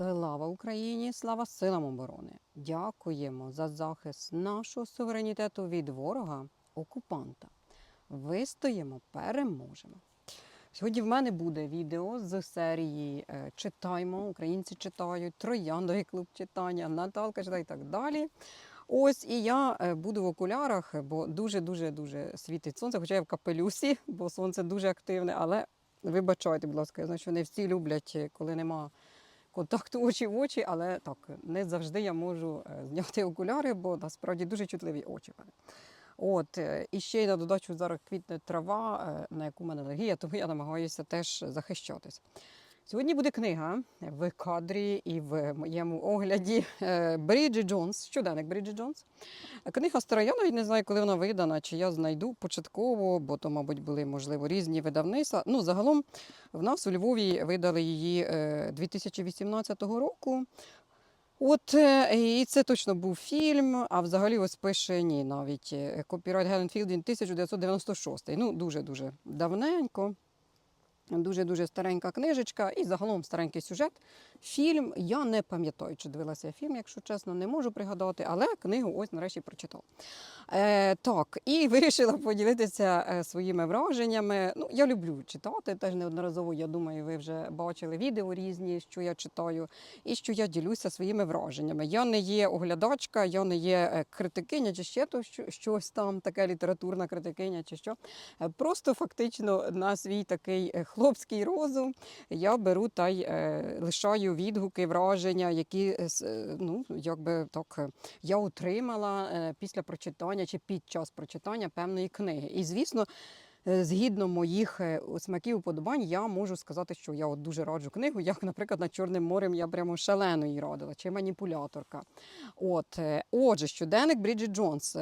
Слава Україні! Слава силам оборони! Дякуємо за захист нашого суверенітету від ворога окупанта. Вистоїмо, переможемо. Сьогодні в мене буде відео з серії е, Читаймо, українці читають, Трояндовий клуб читання, Наталка читає і так далі. Ось і я е, буду в окулярах, бо дуже-дуже дуже світить сонце, хоча я в капелюсі, бо сонце дуже активне, але вибачайте, будь ласка, я знаю, що не всі люблять, е, коли нема контакту очі в очі, але так, не завжди я можу е, зняти окуляри, бо насправді дуже чутливі очі. От, е, і ще й на додачу зараз квітне трава, е, на яку в мене алергія, тому я намагаюся теж захищатись. Сьогодні буде книга в кадрі і в моєму огляді е, Бріджі Джонс, щоденник Бріджі Джонс. Книга стара, я навіть не знаю, коли вона видана, чи я знайду початково, бо то, мабуть, були, можливо, різні видавництва. Ну, загалом в нас у Львові видали її е, 2018 року. От е, і це точно був фільм, а взагалі ось пише ні, навіть е, Helen Fielding 1996. Ну, дуже-дуже давненько. Дуже-дуже старенька книжечка і загалом старенький сюжет. Фільм я не пам'ятаю, чи дивилася фільм, якщо чесно, не можу пригадати, але книгу ось нарешті прочитала. Е, так, і вирішила поділитися е, своїми враженнями. Ну, я люблю читати, теж неодноразово, я думаю, ви вже бачили відео різні, що я читаю, і що я ділюся своїми враженнями. Я не є оглядачка, я не є е, критикиня чи ще то що- щось там, таке літературна критикиня чи що. Е, Просто фактично на свій такий е, хлопський розум я беру та й е, лишаю відгуки, враження, які е, е, ну, якби так я отримала після прочитання чи під час прочитання певної книги. І звісно. Згідно моїх смаків уподобань, я можу сказати, що я от дуже раджу книгу, як, наприклад, над Чорним морем я прямо шалено її радила, чи маніпуляторка. От, отже, щоденник Бріджит Джонс.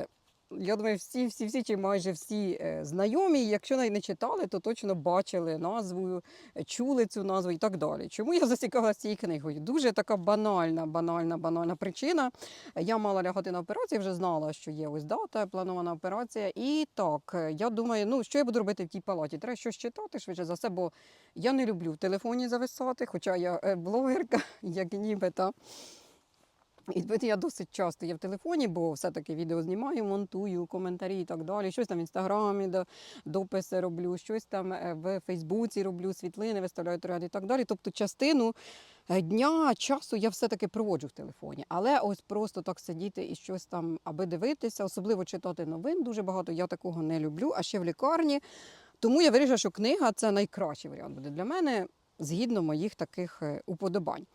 Я думаю, всі, всі, всі чи майже всі е, знайомі. Якщо не читали, то точно бачили назву, е, чули цю назву і так далі. Чому я зацікавилася цією книгою? Дуже така банальна, банальна, банальна причина. Я мала лягати на операцію, вже знала, що є ось дата, планована операція. І так, е, я думаю, ну що я буду робити в тій палаті? Треба щось читати швидше за все, бо я не люблю в телефоні зависати, хоча я блогерка, як нібито. І я досить часто є в телефоні, бо все-таки відео знімаю, монтую, коментарі і так далі. Щось там в інстаграмі, дописи роблю, щось там е, в Фейсбуці роблю, світлини, виставляю тренди і так далі. Тобто частину е, дня, часу я все-таки проводжу в телефоні. Але ось просто так сидіти і щось там, аби дивитися, особливо читати новин дуже багато, я такого не люблю, а ще в лікарні. Тому я вирішила, що книга це найкращий варіант буде для мене згідно моїх таких е, уподобань.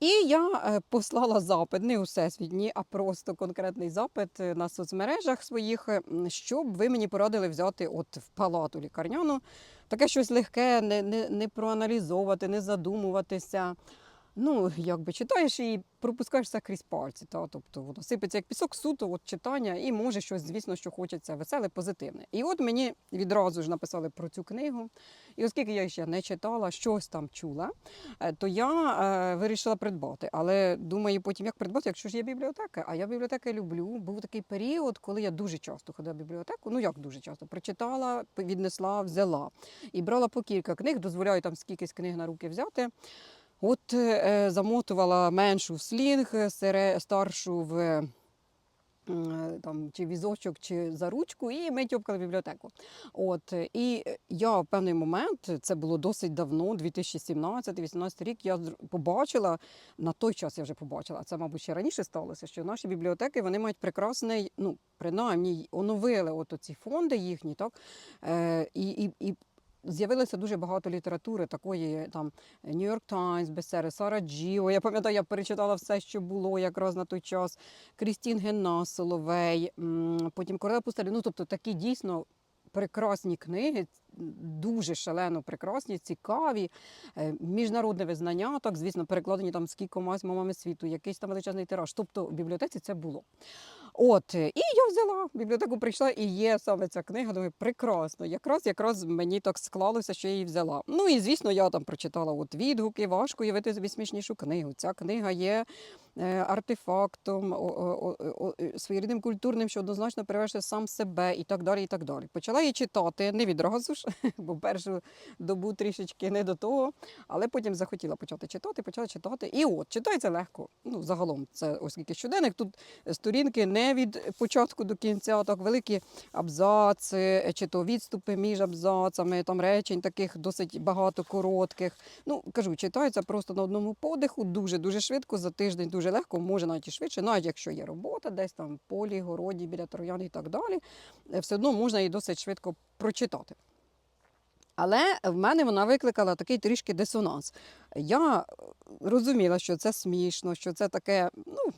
І я е, послала запит, не усесвітній, а просто конкретний запит е, на соцмережах своїх, е, щоб ви мені порадили взяти от в палату лікарняну таке щось легке, не, не, не проаналізовувати, не задумуватися. Ну, якби читаєш і пропускаєш все крізь пальці. Та? Тобто воно сипеться як пісок суто, от читання, і може щось, звісно, що хочеться веселе, позитивне. І от мені відразу ж написали про цю книгу. І оскільки я ще не читала, щось там чула, е, то я е, вирішила придбати. Але думаю, потім як придбати, якщо ж є бібліотека. А я бібліотеки люблю. Був такий період, коли я дуже часто ходила в бібліотеку. Ну як дуже часто прочитала, віднесла, взяла і брала по кілька книг, дозволяю там скількись книг на руки взяти. От е, замотувала меншу в слінг, старшу в е, там, чи візочок, чи за ручку, і ми тьопкали бібліотеку. От, е, і я в певний момент, це було досить давно, 2017-2018 рік, я побачила, на той час я вже побачила, а це, мабуть, ще раніше сталося, що наші бібліотеки вони мають прекрасний, ну, принаймні, оновили от ці фонди їхні, так? Е, і, і, і З'явилося дуже багато літератури, такої там York Times, бестсери, Сара Джіо. Я пам'ятаю, я перечитала все, що було якраз на той час. Крістін Генна, Соловей, потім Королева Пустелі. Ну, тобто такі дійсно прекрасні книги, дуже шалено прекрасні, цікаві, е, міжнародне визнання, так, звісно, перекладені там з кількома мовами світу, якийсь там величезний тираж. Тобто в бібліотеці це було. От, е, і я взяла в бібліотеку, прийшла, і є саме ця книга. Думаю, прекрасно. Якраз якраз мені так склалося, що я її взяла. Ну і звісно, я там прочитала от відгуки, важко уявити собі смішнішу книгу. Ця книга є е, артефактом, е, своєрідним культурним, що однозначно перевершує сам себе і так далі. і так далі. Почала її читати не відразу ж, бо першу добу трішечки не до того, але потім захотіла почати читати, почала читати. І от читається легко. Ну, загалом, це оскільки щоденник, тут сторінки не від початку до кінця, так великі абзаци, чи то відступи між абзацами, там речень таких досить багато коротких. Ну, кажу, читається просто на одному подиху, дуже-дуже швидко, за тиждень дуже легко, може навіть і швидше, навіть якщо є робота, десь там в полі, городі, біля троян і так далі, е, все одно можна її досить швидко прочитати. Але в мене вона викликала такий трішки дисонанс. Я е, розуміла, що це смішно, що це таке, ну,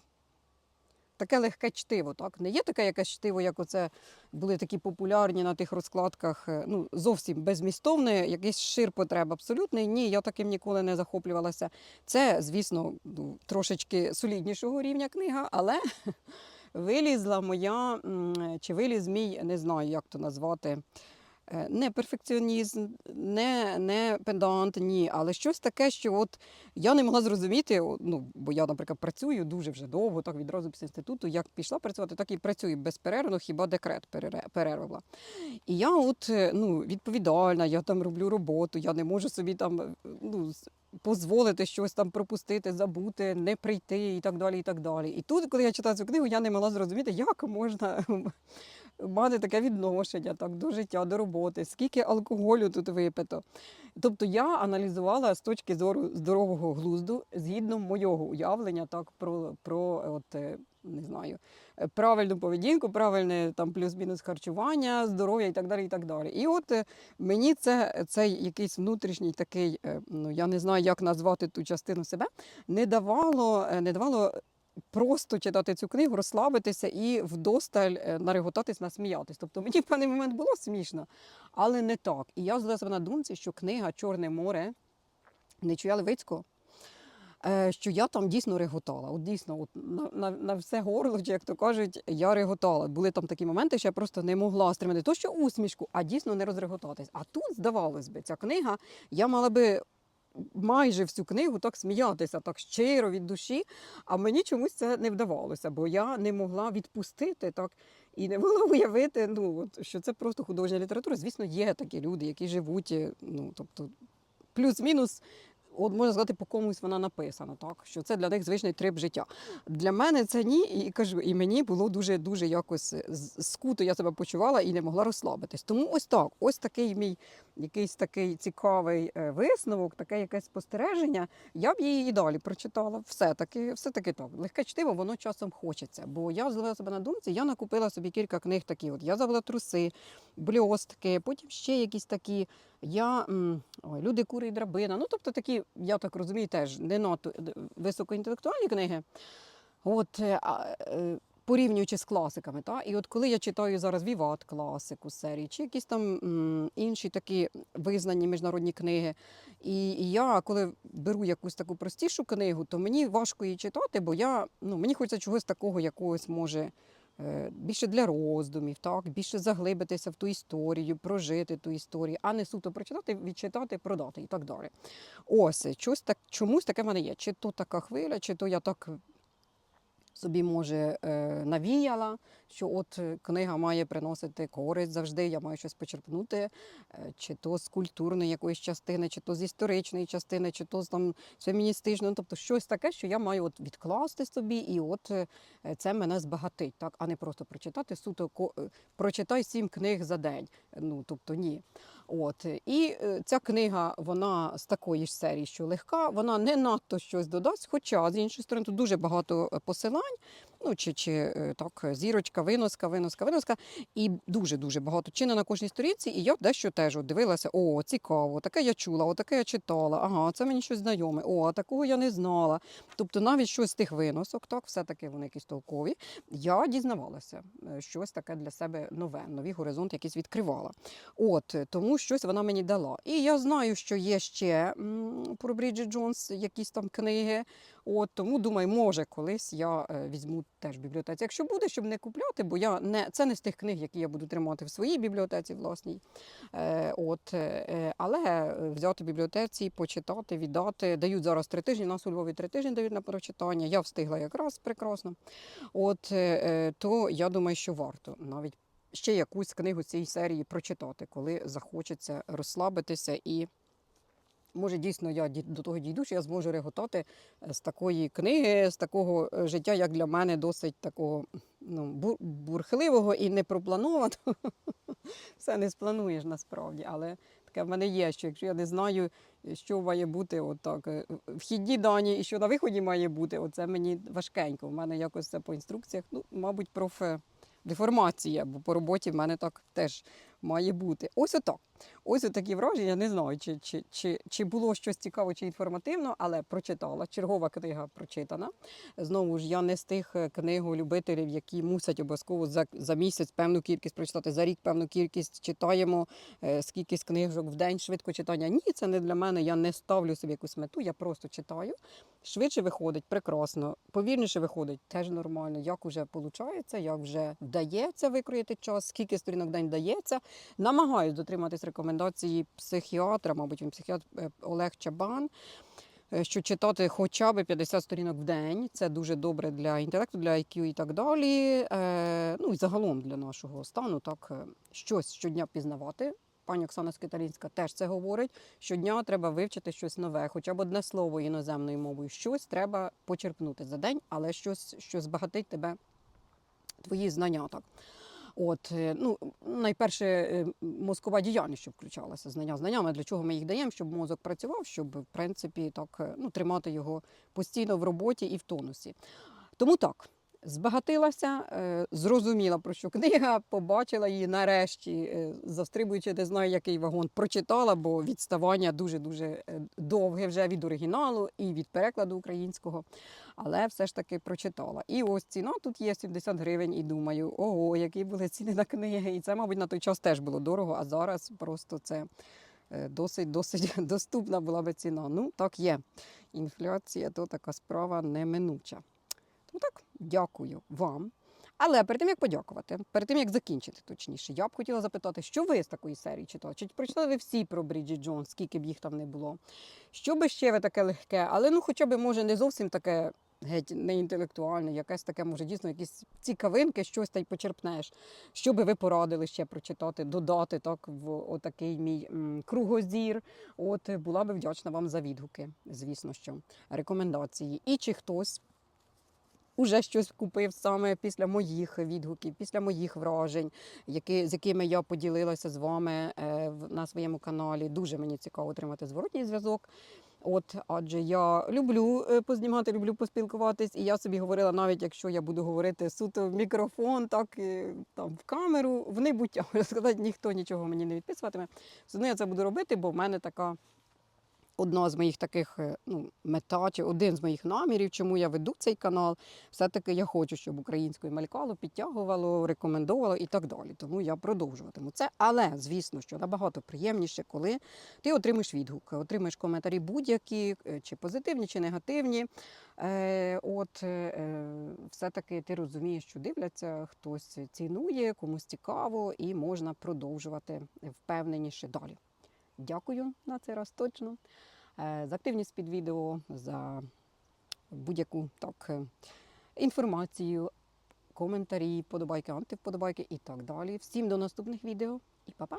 таке легке чтиво. Так? Не є таке якесь чтиво, як оце були такі популярні на тих розкладках, е, ну, зовсім безмістовне, якийсь шир потреб абсолютний. Ні, я таким ніколи не захоплювалася. Це, звісно, ну, трошечки соліднішого рівня книга, але вилізла моя, чи виліз мій, не знаю, як то назвати. Е, Не перфекціонізм, не, не педант, ні, але щось таке, що от я не могла зрозуміти, ну, бо я, наприклад, працюю дуже вже довго, так відразу після інституту, як пішла працювати, так і працюю безперервно, хіба декрет перере- перерва була. І я от е, ну, відповідальна, я там роблю роботу, я не можу собі там е, ну, дозволити щось там пропустити, забути, не прийти і так далі. І так далі. І тут, коли я читала цю книгу, я не могла зрозуміти, як можна мати таке відношення так, до життя, до роботи, скільки алкоголю тут випито. Тобто я аналізувала з точки зору здорового глузду, згідно мого уявлення, так про, про от, е, не знаю, е, правильну поведінку, правильне там плюс-мінус харчування, здоров'я і так далі. І так далі. І от е, мені це цей якийсь внутрішній такий, е, ну я не знаю, як назвати ту частину себе, не давало, е, не давало. Просто читати цю книгу, розслабитися і вдосталь е, нареготатись, насміятись. Тобто мені в певний момент було смішно, але не так. І я злила себе на думці, що книга Чорне море Нечуя Левицького, е, що я там дійсно реготала. От дійсно, от на, на, на все горло, чи як то кажуть, я реготала. Були там такі моменти, що я просто не могла стримати то, що усмішку, а дійсно не розреготатись. А тут, здавалось би, ця книга, я мала би. Майже всю книгу так сміятися, так щиро від душі, а мені чомусь це не вдавалося, бо я не могла відпустити так і не могла уявити, ну от що це просто художня література. Звісно, є такі люди, які живуть, е, ну тобто плюс-мінус. От можна сказати, по комусь вона написана, так що це для них звичний трип життя. Для мене це ні, і кажу, і мені було дуже дуже якось скуто я себе почувала і не могла розслабитись. Тому ось так, ось такий мій якийсь такий цікавий е, висновок, таке якесь спостереження. Я б її і далі прочитала. Все таки, все таки так. Легке чтиво, воно часом хочеться. Бо я зловила себе на думці, я накупила собі кілька книг такі. От я завела труси, бльостки, потім ще якісь такі. Я ой, люди, кури і драбина. Ну, тобто такі, я так розумію, теж не надто е, високоінтелектуальні книги. От, е, е, порівнюючи з класиками. Та? І от коли я читаю зараз Віват класику серії, чи якісь там м, інші такі визнані міжнародні книги. І, і я, коли беру якусь таку простішу книгу, то мені важко її читати, бо я, ну, мені хочеться чогось такого, якогось може. Е, Більше для роздумів, так більше заглибитися в ту історію, прожити ту історію, а не суто прочитати, відчитати, продати і так далі. Ось щось так, чомусь таке в мене є. Чи то така хвиля, чи то я так собі може е, навіяла, що от е, книга має приносити користь завжди, я маю щось почерпнути, е, чи то з культурної якоїсь частини, чи то з історичної частини, чи то з там з феміністичної, тобто щось таке, що я маю от відкласти собі, і от це мене збагатить, так, а не просто прочитати суто прочитай сім книг за день. Ну тобто ні. От і е, ця книга, вона з такої ж серії, що легка, вона не надто щось додасть. Хоча з іншої сторони тут дуже багато е, посилань. Ну чи, чи е, так, зірочка, виноска, виноска, виноска, і дуже дуже багато чи не на кожній сторінці. І я дещо теж от дивилася: о, цікаво, таке я чула, о, таке я читала. Ага, це мені щось знайоме. О, такого я не знала. Тобто, навіть щось з тих виносок, так, все-таки вони якісь толкові. Я дізнавалася е, щось таке для себе нове, нові горизонти якісь відкривала. От тому щось вона мені дала. І я знаю, що є ще про Бріджит Джонс якісь там книги. От тому думаю, може, колись я е, візьму теж бібліотеці. Якщо буде, щоб не купляти, бо я не це не з тих книг, які я буду тримати в своїй бібліотеці власній. Е, от, е, але взяти бібліотеці, почитати, віддати. Дають зараз три тижні. Нас у Львові три тижні дають на прочитання. Я встигла якраз прекрасно. От е, е, то я думаю, що варто навіть ще якусь книгу цієї серії прочитати, коли захочеться розслабитися і. Може, дійсно я до того дійду, що я зможу реготати е, з такої книги, з такого е, життя, як для мене, досить такого ну, бур- бурхливого і непропланованого. Все не сплануєш насправді, але таке в мене є, що якщо я не знаю, що має бути, отак, е, вхідні дані і що на виході має бути, оце мені важкенько. У мене якось це по інструкціях, ну, мабуть, профе. Деформація, бо по роботі в мене так теж має бути. Ось отак. Ось такі враження. Не знаю, чи, чи, чи, чи було щось цікаво чи інформативно, але прочитала. Чергова книга прочитана. Знову ж я не з тих е, книголюбителів, які мусять обов'язково за, за місяць певну кількість прочитати, за рік певну кількість читаємо, е, скільки книжок в день швидко читання. Ні, це не для мене. Я не ставлю собі якусь мету, я просто читаю. Швидше виходить, прекрасно. Повільніше виходить, теж нормально. Як вже виходить, як вже вдається викроїти час, скільки сторінок в день вдається. Намагаюсь дотриматись рекомендації психіатра, мабуть, він психіатр е, Олег Чабан. е, Що читати хоча б 50 сторінок в день, це дуже добре для інтелекту, для IQ і так далі. Е, ну і загалом для нашого стану, так е, щось щодня пізнавати. Пані Оксана Скиталінська теж це говорить. Щодня треба вивчити щось нове, хоча б одне слово іноземною мовою. Щось треба почерпнути за день, але щось, що збагатить тебе, твої знання. Так. От, е, ну, найперше, е, мозкова діяльність, щоб включалася, знання знаннями, для чого ми їх даємо, щоб мозок працював, щоб, в принципі, так, е, ну, тримати його постійно в роботі і в тонусі. Тому так, збагатилася, е, зрозуміла, про що книга, побачила її нарешті, е, застрибуючи, не знаю, який вагон, прочитала, бо відставання дуже-дуже е, довге вже від оригіналу і від перекладу українського. Але все ж таки прочитала. І ось ціна тут є 70 гривень, і думаю, ого, які були ціни на книги. І це, мабуть, на той час теж було дорого, а зараз просто це досить досить доступна була би ціна. Ну, так є. Інфляція то така справа неминуча. Тому так, дякую вам. Але перед тим як подякувати, перед тим як закінчити, точніше, я б хотіла запитати, що ви з такої серії читали? Чи прочитали ви всі про Бріджіт Джонс, скільки б їх там не було? Що би ще ви таке легке, але ну хоча б може не зовсім таке геть не інтелектуальне, якесь таке, може, дійсно, якісь цікавинки, щось та й почерпнеш. Що би ви порадили ще прочитати, додати так в отакий мій м, кругозір? От була би вдячна вам за відгуки, звісно, що рекомендації. І чи хтось уже щось купив саме після моїх відгуків, після моїх вражень, які, з якими я поділилася з вами е, на своєму каналі. Дуже мені цікаво отримати зворотній зв'язок. От, адже я люблю е, познімати, люблю поспілкуватись, і я собі говорила, навіть якщо я буду говорити суто в мікрофон, так і там в камеру, в небуття, сказати, ніхто нічого мені не відписуватиме. Все одно я це буду робити, бо в мене така одна з моїх таких е, ну, мета, чи один з моїх намірів, чому я веду цей канал. Все-таки я хочу, щоб українською мелькало, підтягувало, рекомендувало і так далі. Тому я продовжуватиму це. Але звісно, що набагато приємніше, коли ти отримаєш відгуки, отримаєш коментарі будь-які, е, чи позитивні, чи негативні. Е, От е, все-таки ти розумієш, що дивляться, хтось цінує, комусь цікаво, і можна продовжувати впевненіше далі. Дякую на цей раз точно е, за активність під відео, за будь-яку так е, інформацію, коментарі, подобайки, антиподобайки і так далі. Всім до наступних відео і па-па!